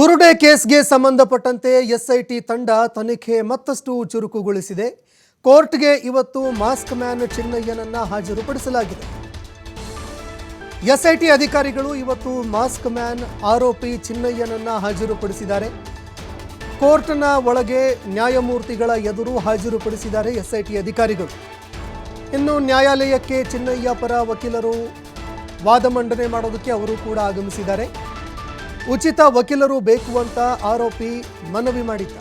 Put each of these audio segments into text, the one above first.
ಬುರುಡೆ ಕೇಸ್ಗೆ ಸಂಬಂಧಪಟ್ಟಂತೆ ಎಸ್ಐಟಿ ತಂಡ ತನಿಖೆ ಮತ್ತಷ್ಟು ಚುರುಕುಗೊಳಿಸಿದೆ. ಕೋರ್ಟ್ಗೆ ಇವತ್ತು ಮಾಸ್ಕ್ ಮ್ಯಾನ್ ಚಿನ್ನಯ್ಯನನ್ನ ಹಾಜರುಪಡಿಸಲಾಗಿದೆ. ಎಸ್ಐಟಿ ಅಧಿಕಾರಿಗಳು ಇವತ್ತು ಮಾಸ್ಕ್ ಮ್ಯಾನ್ ಆರೋಪಿ ಚಿನ್ನಯ್ಯನನ್ನ ಹಾಜರುಪಡಿಸಿದ್ದಾರೆ. ಕೋರ್ಟ್ನ ಒಳಗೆ ನ್ಯಾಯಮೂರ್ತಿಗಳ ಎದುರು ಹಾಜರುಪಡಿಸಿದ್ದಾರೆ ಎಸ್ಐಟಿ ಅಧಿಕಾರಿಗಳು. ಇನ್ನು ನ್ಯಾಯಾಲಯಕ್ಕೆ ಚಿನ್ನಯ್ಯ ಪರ ವಕೀಲರು ವಾದ ಮಂಡನೆ ಮಾಡೋದಕ್ಕೆ ಅವರು ಕೂಡ ಆಗಮಿಸಿದ್ದಾರೆ. ಉಚಿತ ವಕೀಲರು ಬೇಕು ಅಂತ ಆರೋಪಿ ಮನವಿ ಮಾಡಿದ್ದ.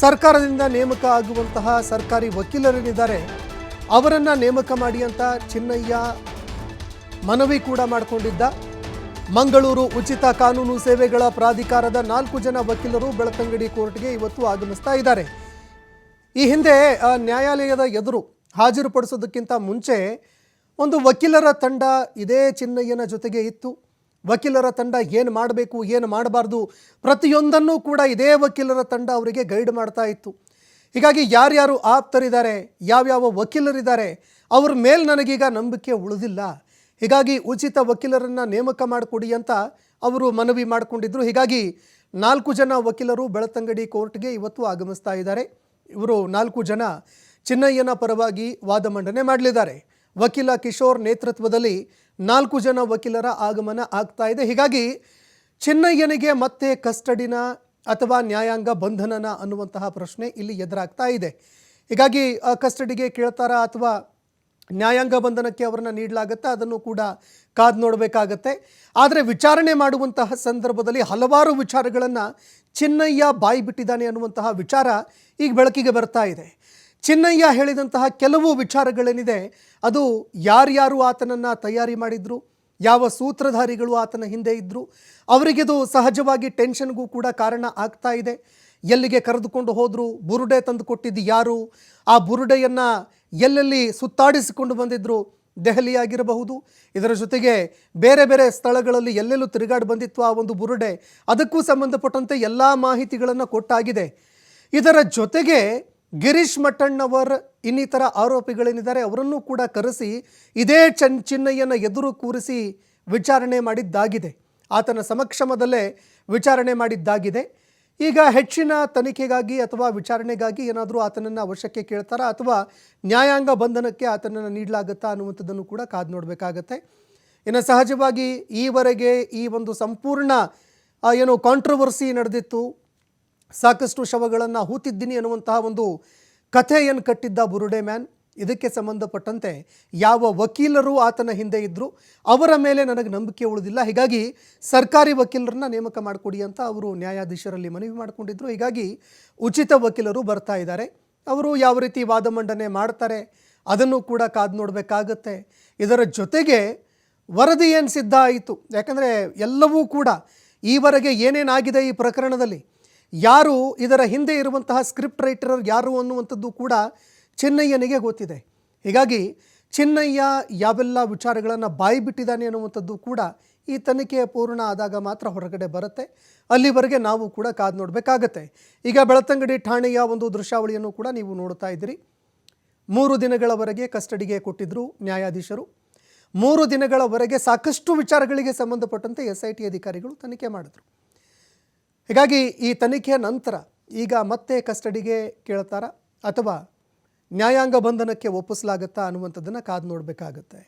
ಸರ್ಕಾರದಿಂದ ನೇಮಕ ಆಗುವಂತಹ ಸರ್ಕಾರಿ ವಕೀಲರೇನಿದ್ದಾರೆ ಅವರನ್ನ ನೇಮಕ ಮಾಡಿ ಅಂತ ಚಿನ್ನಯ್ಯ ಮನವಿ ಕೂಡ ಮಾಡಿಕೊಂಡಿದ್ದ. ಮಂಗಳೂರು ಉಚಿತ ಕಾನೂನು ಸೇವೆಗಳ ಪ್ರಾಧಿಕಾರದ ನಾಲ್ಕು ಜನ ವಕೀಲರು ಬೆಳತಂಗಡಿ ಕೋರ್ಟ್ಗೆ ಇವತ್ತು ಆಗಮಿಸ್ತಾ ಇದ್ದಾರೆ. ಈ ಹಿಂದೆ ನ್ಯಾಯಾಲಯದ ಎದುರು ಹಾಜರುಪಡಿಸೋದಕ್ಕಿಂತ ಮುಂಚೆ ಒಂದು ವಕೀಲರ ತಂಡ ಇದೇ ಚಿನ್ನಯ್ಯನ ಜೊತೆಗೆ ಇತ್ತು. ವಕೀಲರ ತಂಡ ಏನು ಮಾಡಬೇಕು, ಏನು ಮಾಡಬಾರ್ದು, ಪ್ರತಿಯೊಂದನ್ನು ಕೂಡ ಇದೇ ವಕೀಲರ ತಂಡ ಅವರಿಗೆ ಗೈಡ್ ಮಾಡ್ತಾ ಇತ್ತು. ಹೀಗಾಗಿ ಯಾರ್ಯಾರು ಆಪ್ತರಿದ್ದಾರೆ, ಯಾವ್ಯಾವ ವಕೀಲರಿದ್ದಾರೆ, ಅವ್ರ ಮೇಲೆ ನನಗೀಗ ನಂಬಿಕೆ ಉಳಿದಿಲ್ಲ. ಹೀಗಾಗಿ ಉಚಿತ ವಕೀಲರನ್ನು ನೇಮಕ ಮಾಡಿಕೊಡಿ ಅಂತ ಅವರು ಮನವಿ ಮಾಡಿಕೊಂಡಿದ್ರು. ಹೀಗಾಗಿ ನಾಲ್ಕು ಜನ ವಕೀಲರು ಬೆಳತಂಗಡಿ ಕೋರ್ಟ್ಗೆ ಇವತ್ತು ಆಗಮಿಸ್ತಾ ಇದ್ದಾರೆ. ಇವರು ನಾಲ್ಕು ಜನ ಚಿನ್ನಯ್ಯನ ಪರವಾಗಿ ವಾದ ಮಂಡನೆ ಮಾಡಲಿದ್ದಾರೆ. ವಕೀಲ ಕಿಶೋರ್ ನೇತೃತ್ವದಲ್ಲಿ ನಾಲ್ಕು ಜನ ವಕೀಲರ ಆಗಮನ ಆಗ್ತಾ ಇದೆ. ಹೀಗಾಗಿ ಚಿನ್ನಯ್ಯನಿಗೆ ಮತ್ತೆ ಕಸ್ಟಡಿನ ಅಥವಾ ನ್ಯಾಯಾಂಗ ಬಂಧನನ ಅನ್ನುವಂತಹ ಪ್ರಶ್ನೆ ಇಲ್ಲಿ ಎದುರಾಗ್ತಾ ಇದೆ. ಹೀಗಾಗಿ ಕಸ್ಟಡಿಗೆ ಕೇಳ್ತಾರಾ ಅಥವಾ ನ್ಯಾಯಾಂಗ ಬಂಧನಕ್ಕೆ ಅವರನ್ನ ನೀಡಲಾಗುತ್ತೆ? ಅದನ್ನು ಕೂಡ ಕಾದು ನೋಡಬೇಕಾಗತ್ತೆ. ಆದರೆ ವಿಚಾರಣೆ ಮಾಡುವಂತಹ ಸಂದರ್ಭದಲ್ಲಿ ಹಲವಾರು ವಿಚಾರಗಳನ್ನು ಚಿನ್ನಯ್ಯ ಬಾಯಿ ಬಿಟ್ಟಿದ್ದಾನೆ ಅನ್ನುವಂತಹ ವಿಚಾರ ಈಗ ಬೆಳಕಿಗೆ ಬರ್ತಾ ಇದೆ. ಚಿನ್ನಯ್ಯ ಹೇಳಿದಂತಹ ಕೆಲವು ವಿಚಾರಗಳೇನಿದೆ, ಅದು ಯಾರ್ಯಾರು ಆತನನ್ನು ತಯಾರಿ ಮಾಡಿದ್ರು, ಯಾವ ಸೂತ್ರಧಾರಿಗಳು ಆತನ ಹಿಂದೆ ಇದ್ದರು ಅವರಿಗಿದು ಸಹಜವಾಗಿ ಟೆನ್ಷನ್ಗೂ ಕೂಡ ಕಾರಣ ಆಗ್ತಾ ಇದೆ. ಎಲ್ಲಿಗೆ ಕರೆದುಕೊಂಡು ಹೋದರು, ಬುರುಡೆ ತಂದು ಕೊಟ್ಟಿದ್ದು ಯಾರು, ಆ ಬುರುಡೆಯನ್ನು ಎಲ್ಲೆಲ್ಲಿ ಸುತ್ತಾಡಿಸಿಕೊಂಡು ಬಂದಿದ್ದರು ದೆಹಲಿಯಾಗಿರಬಹುದು. ಇದರ ಜೊತೆಗೆ ಬೇರೆ ಬೇರೆ ಸ್ಥಳಗಳಲ್ಲಿ ಎಲ್ಲೆಲ್ಲೂ ತಿರುಗಾಡಿ ಬಂದಿತ್ತು ಆ ಒಂದು ಬುರುಡೆ, ಅದಕ್ಕೂ ಸಂಬಂಧಪಟ್ಟಂತೆ ಎಲ್ಲ ಮಾಹಿತಿಗಳನ್ನು ಕೊಟ್ಟಾಗಿದೆ. ಇದರ ಜೊತೆಗೆ ಗಿರೀಶ್ ಮಠಣ್ಣವರ್ ಇನ್ನಿತರ ಆರೋಪಿಗಳೇನಿದ್ದಾರೆ ಅವರನ್ನು ಕೂಡ ಕರೆಸಿ ಇದೇ ಚನ್ ಚಿನ್ನಯ್ಯನ ಎದುರು ಕೂರಿಸಿ ವಿಚಾರಣೆ ಮಾಡಿದ್ದಾಗಿದೆ. ಆತನ ಸಮಕ್ಷಮದಲ್ಲೇ ವಿಚಾರಣೆ ಮಾಡಿದ್ದಾಗಿದೆ. ಈಗ ಹೆಚ್ಚಿನ ತನಿಖೆಗಾಗಿ ಅಥವಾ ವಿಚಾರಣೆಗಾಗಿ ಏನಾದರೂ ಆತನನ್ನು ವಶಕ್ಕೆ ಕೇಳ್ತಾರಾ ಅಥವಾ ನ್ಯಾಯಾಂಗ ಬಂಧನಕ್ಕೆ ಆತನನ್ನು ನೀಡಲಾಗುತ್ತಾ ಅನ್ನುವಂಥದ್ದನ್ನು ಕೂಡ ಕಾದು ನೋಡಬೇಕಾಗತ್ತೆ. ಇನ್ನು ಸಹಜವಾಗಿ ಈವರೆಗೆ ಈ ಒಂದು ಸಂಪೂರ್ಣ ಏನು ಕಾಂಟ್ರವರ್ಸಿ ನಡೆದಿತ್ತು. ಸಾಕಷ್ಟು ಶವಗಳನ್ನು ಹೂತಿದ್ದೀನಿ ಅನ್ನುವಂತಹ ಒಂದು ಕಥೆಯನ್ನು ಕಟ್ಟಿದ್ದ ಬುರುಡೆ ಮ್ಯಾನ್. ಇದಕ್ಕೆ ಸಂಬಂಧಪಟ್ಟಂತೆ ಯಾವ ವಕೀಲರು ಆತನ ಹಿಂದೆ ಇದ್ದರು ಅವರ ಮೇಲೆ ನನಗೆ ನಂಬಿಕೆ ಉಳಿದಿಲ್ಲ. ಹೀಗಾಗಿ ಸರ್ಕಾರಿ ವಕೀಲರನ್ನ ನೇಮಕ ಮಾಡಿಕೊಡಿ ಅಂತ ಅವರು ನ್ಯಾಯಾಧೀಶರಲ್ಲಿ ಮನವಿ ಮಾಡಿಕೊಂಡಿದ್ದರು ಹೀಗಾಗಿ ಉಚಿತ ವಕೀಲರು ಬರ್ತಾ ಇದ್ದಾರೆ. ಅವರು ಯಾವ ರೀತಿ ವಾದ ಮಂಡನೆ ಮಾಡ್ತಾರೆ ಅದನ್ನು ಕೂಡ ಕಾದು ನೋಡಬೇಕಾಗತ್ತೆ. ಇದರ ಜೊತೆಗೆ ವರದಿ ಏನು ಸಿದ್ಧ ಆಯಿತು? ಯಾಕಂದರೆ ಎಲ್ಲವೂ ಕೂಡ ಈವರೆಗೆ ಏನೇನಾಗಿದೆ ಈ ಪ್ರಕರಣದಲ್ಲಿ? ಯಾರು ಇದರ ಹಿಂದೆ ಇರುವಂತಹ ಸ್ಕ್ರಿಪ್ಟ್ ರೈಟರ್ ಯಾರು ಅನ್ನುವಂಥದ್ದು ಕೂಡ ಚೆನ್ನಯ್ಯನಿಗೆ ಗೊತ್ತಿದೆ. ಹೀಗಾಗಿ ಚೆನ್ನಯ್ಯ ಯಾವೆಲ್ಲ ವಿಚಾರಗಳನ್ನು ಬಾಯಿ ಬಿಟ್ಟಿದ್ದಾನೆ ಅನ್ನುವಂಥದ್ದು ಕೂಡ ಈ ತನಿಖೆಯ ಪೂರ್ಣ ಆದಾಗ ಮಾತ್ರ ಹೊರಗಡೆ ಬರುತ್ತೆ. ಅಲ್ಲಿವರೆಗೆ ನಾವು ಕೂಡ ಕಾದು ನೋಡಬೇಕಾಗತ್ತೆ. ಈಗ ಬೆಳತಂಗಡಿ ಠಾಣೆಯ ಒಂದು ದೃಶ್ಯಾವಳಿಯನ್ನು ಕೂಡ ನೀವು ನೋಡ್ತಾ ಇದ್ದೀರಿ. ಮೂರು ದಿನಗಳವರೆಗೆ ಕಸ್ಟಡಿಗೆ ಕೊಟ್ಟಿದ್ದರು ನ್ಯಾಯಾಧೀಶರು. ಮೂರು ದಿನಗಳವರೆಗೆ ಸಾಕಷ್ಟು ವಿಚಾರಗಳಿಗೆ ಸಂಬಂಧಪಟ್ಟಂತೆ ಎಸ್ ಐ ಟಿ ಅಧಿಕಾರಿಗಳು ತನಿಖೆ ಮಾಡಿದ್ರು. ಹೀಗಾಗಿ ಈ ತನಿಖೆಯ ನಂತರ ಈಗ ಮತ್ತೆ ಕಸ್ಟಡಿಗೆ ಕೇಳ್ತಾರಾ ಅಥವಾ ನ್ಯಾಯಾಂಗ ಬಂಧನಕ್ಕೆ ಒಪ್ಪಿಸಲಾಗತ್ತಾ ಅನ್ನುವಂಥದ್ದನ್ನು ಕಾದು ನೋಡಬೇಕಾಗತ್ತೆ.